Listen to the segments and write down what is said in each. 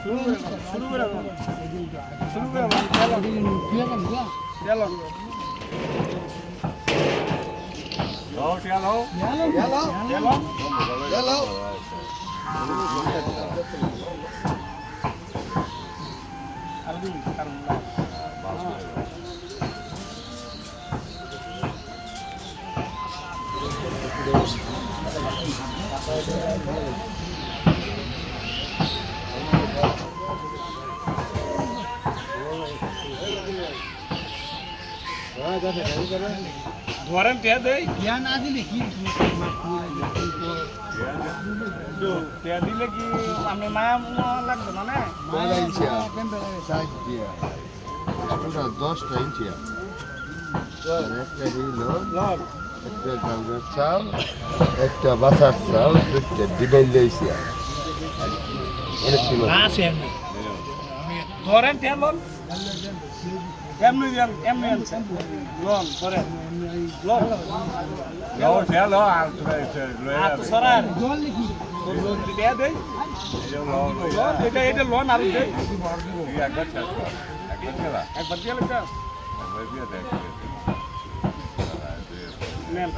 শুরু করে চলো আর দিন কারণ না ধরেন কে দেই দিলে কি আমি মায়া লাগবে না দিয়া। দশটা ইঞ্চি একটা হইল একটা গাঙ্গের চাল একটা বাসার চাল দুইটা ডিবাইল লইছি ধরেন એમનું એમ એમનું એમ છે. લોન કરે લોન. લોન છે લો આ તો છે લો આ તો સરાર લોન લીધી તો લોન દે દે લોન એટલે એટલે લોન આવી દે ઈ આગળ છે. આગળ છે. લા એક બધી લખે એક બધી દે મેલ.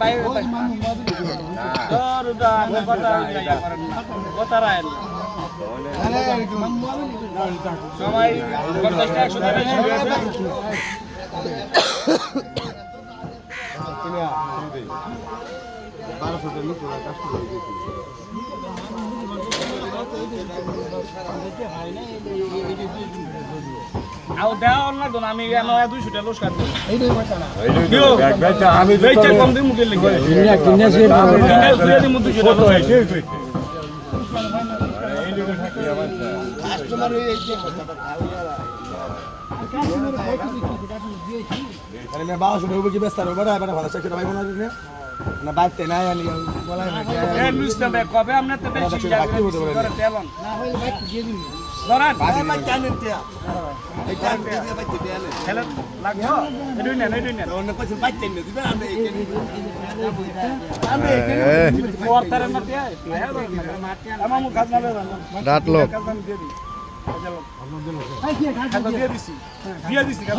ভাই তোর দা কথা কথা রাইল সবাই পঞ্চাশটা একশো টাকা বারোশো টাকা লোক কাস্ট করে বাসু নেব কি ব্যস্ত হবে বড় বড় ভালো মনে হয় না বাইতে না জানি বলাই না এ লুইসটা বে কবে আপনি তো বেশি এই টাইম দিয়ে বাইতে দেয়ালে খেলে লাগবো এডুই নেন এডুই নেন। অন্য কিছু বাইতে না দিবেন আমরা এখানে কোয়ার্টারে না তে আমার মুখ কাজ না দেন রাত লোক। কাজ দিয়ে দিই। কাজ দিয়ে দিছি। দিয়ে দিছি কাজ